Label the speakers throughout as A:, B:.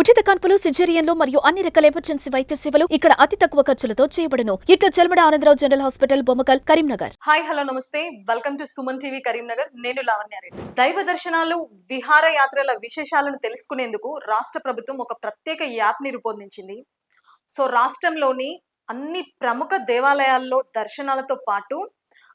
A: ఉచిత కాన్పులు సిజేరియన్లు మరియు అన్ని రకాల ఎమర్జెన్సీ వైద్య సేవలు ఇక్కడ అతి తక్కువ ఖర్చులతో చేయబడును. ఇట్ల Chelmada Anandarao general hospital Bommakal Karimnagar.
B: Hi hello namaste. Welcome to Suman TV Karimnagar. నేను లావణ్యారెడ్డి దైవ దర్శనాలు విహారయాత్రల విశేషాలను తెలుసుకునేందుకు రాష్ట్ర ప్రభుత్వం ఒక ప్రత్యేక యాప్ని రూపొందించింది. సో రాష్ట్రంలోని అన్ని ప్రముఖ దేవాలయాల్లో దర్శనాలతో పాటు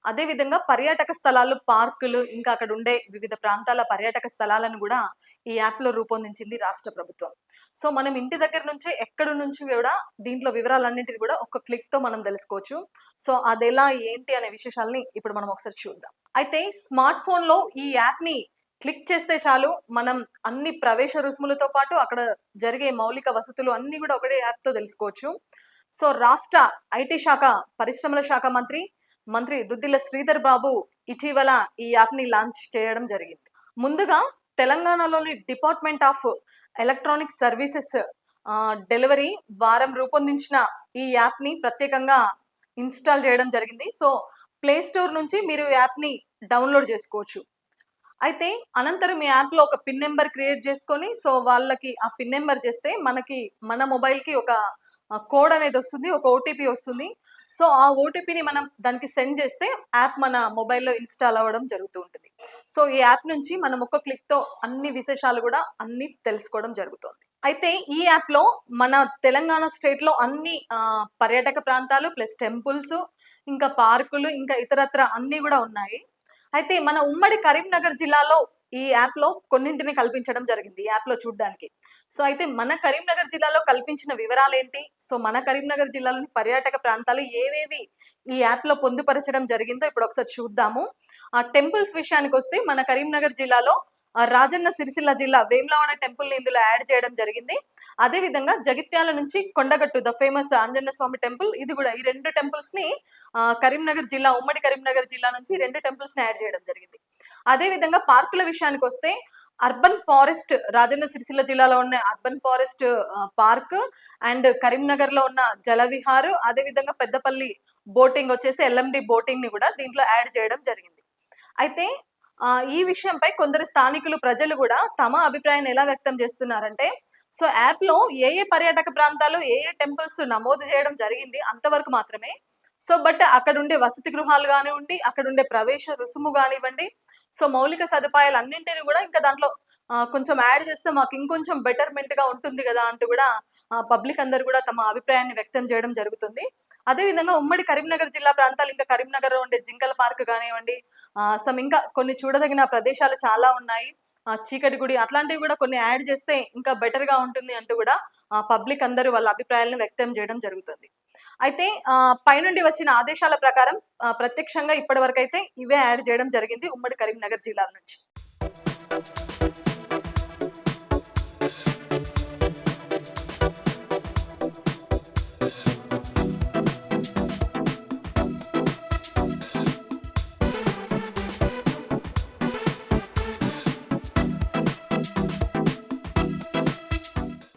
B: అదేవిధంగా పర్యాటక స్థలాలు పార్కులు ఇంకా అక్కడ ఉండే వివిధ ప్రాంతాల పర్యాటక స్థలాలను కూడా ఈ యాప్లో రూపొందించింది రాష్ట్ర ప్రభుత్వం. సో మనం ఇంటి దగ్గర నుంచి ఎక్కడి నుంచి కూడా దీంట్లో వివరాలన్నింటినీ కూడా ఒక క్లిక్తో మనం తెలుసుకోవచ్చు. సో అది ఎలా ఏంటి అనే విశేషాలని ఇప్పుడు మనం ఒకసారి చూద్దాం. అయితే స్మార్ట్ ఫోన్లో ఈ యాప్ని క్లిక్ చేస్తే చాలు మనం అన్ని ప్రవేశ రుసుములతో పాటు అక్కడ జరిగే మౌలిక వసతులు అన్నీ కూడా ఒకటే యాప్తో తెలుసుకోవచ్చు. సో రాష్ట్ర ఐటీ శాఖ పరిశ్రమల శాఖ మంత్రి మంత్రి దుద్దిల శ్రీధర్ బాబు ఇటీవల ఈ యాప్ని లాంచ్ చేయడం జరిగింది. ముందుగా తెలంగాణలోని department of electronic services delivery వారం రూపొందించిన ఈ యాప్ని ప్రత్యేకంగా ఇన్స్టాల్ చేయడం జరిగింది. సో ప్లే స్టోర్ నుంచి మీరు ఈ డౌన్లోడ్ చేసుకోవచ్చు. అయితే అనంతరం ఈ యాప్లో ఒక పిన్ నెంబర్ క్రియేట్ చేసుకొని సో వాళ్ళకి ఆ పిన్ నెంబర్ చేస్తే మనకి మన మొబైల్కి ఒక కోడ్ అనేది వస్తుంది ఒక ఓటీపీ వస్తుంది. సో ఆ ఓటీపీని మనం దానికి సెండ్ చేస్తే యాప్ మన మొబైల్లో ఇన్స్టాల్ అవ్వడం జరుగుతూ ఉంటుంది. సో ఈ యాప్ నుంచి మనం ఒక క్లిక్తో అన్ని విశేషాలు కూడా అన్ని తెలుసుకోవడం జరుగుతుంది. అయితే ఈ యాప్లో మన తెలంగాణ స్టేట్లో అన్ని పర్యాటక ప్రాంతాలు ప్లస్ టెంపుల్స్ ఇంకా పార్కులు ఇంకా ఇతరత్ర అన్ని కూడా ఉన్నాయి. అయితే మన ఉమ్మడి కరీంనగర్ జిల్లాలో ఈ యాప్లో కొన్నింటిని కల్పించడం జరిగింది ఈ యాప్లో చూడడానికి. సో అయితే మన కరీంనగర్ జిల్లాలో కల్పించిన వివరాలు ఏంటి సో మన కరీంనగర్ జిల్లాలోని పర్యాటక ప్రాంతాలు ఏవేవి ఈ యాప్లో పొందుపరచడం జరిగిందో ఇప్పుడు ఒకసారి చూద్దాము. ఆ టెంపుల్స్ విషయానికి వస్తే మన కరీంనగర్ జిల్లాలో రాజన్న సిరిసిల్ల జిల్లా వేములవాడ టెంపుల్ని ఇందులో యాడ్ చేయడం జరిగింది. అదే విధంగా జగిత్యాల నుంచి Kondagattu the famous Anjaneya Swamy temple ఇది కూడా ఈ రెండు టెంపుల్స్ని కరీంనగర్ జిల్లా ఉమ్మడి కరీంనగర్ జిల్లా నుంచి రెండు టెంపుల్స్ని యాడ్ చేయడం జరిగింది. అదే విధంగా పార్కుల విషయానికి వస్తే అర్బన్ ఫారెస్ట్ రాజన్న సిరిసిల్ల జిల్లాలో ఉన్న అర్బన్ ఫారెస్ట్ పార్క్ అండ్ కరీంనగర్లో ఉన్న జలవిహార్ అదే విధంగా పెద్దపల్లి బోటింగ్ వచ్చేసి ఎల్ఎండి బోటింగ్ని కూడా దీంట్లో యాడ్ చేయడం జరిగింది. అయితే ఈ విషయంపై కొందరు స్థానికులు ప్రజలు కూడా తమ అభిప్రాయాన్ని ఎలా వ్యక్తం చేస్తున్నారంటే సో యాప్లో ఏ ఏ పర్యాటక ప్రాంతాలు ఏ ఏ టెంపుల్స్ నమోదు చేయడం జరిగింది అంతవరకు మాత్రమే సో బట్ అక్కడ ఉండే వసతి గృహాలు కానివ్వండి అక్కడ ఉండే ప్రవేశ రుసుము కానివ్వండి సో మౌలిక సదుపాయాలు అన్నింటినీ కూడా ఇంకా దాంట్లో కొంచెం యాడ్ చేస్తే మాకు ఇంకొంచెం బెటర్మెంట్గా ఉంటుంది కదా అంటూ కూడా పబ్లిక్ అందరు కూడా తమ అభిప్రాయాన్ని వ్యక్తం చేయడం జరుగుతుంది. అదే విధంగా ఉమ్మడి కరీంనగర్ జిల్లా ప్రాంతాలు ఇంకా కరీంనగర్లో ఉండే జింకల పార్క్ కానివ్వండి సమ్ ఇంకా కొన్ని చూడదగిన ప్రదేశాలు చాలా ఉన్నాయి. ఆ, చీకటి గుడి అట్లాంటివి కూడా కొన్ని యాడ్ చేస్తే ఇంకా బెటర్గా ఉంటుంది అంటూ కూడా పబ్లిక్ అందరూ వాళ్ళ అభిప్రాయాలను వ్యక్తం చేయడం జరుగుతుంది. అయితే ఆ, పైనుండి వచ్చిన ఆదేశాల ప్రకారం ఆ, ప్రత్యక్షంగా ఇప్పటి వరకు అయితే ఇవే యాడ్ చేయడం జరిగింది ఉమ్మడి కరీంనగర్ జిల్లాల నుంచి.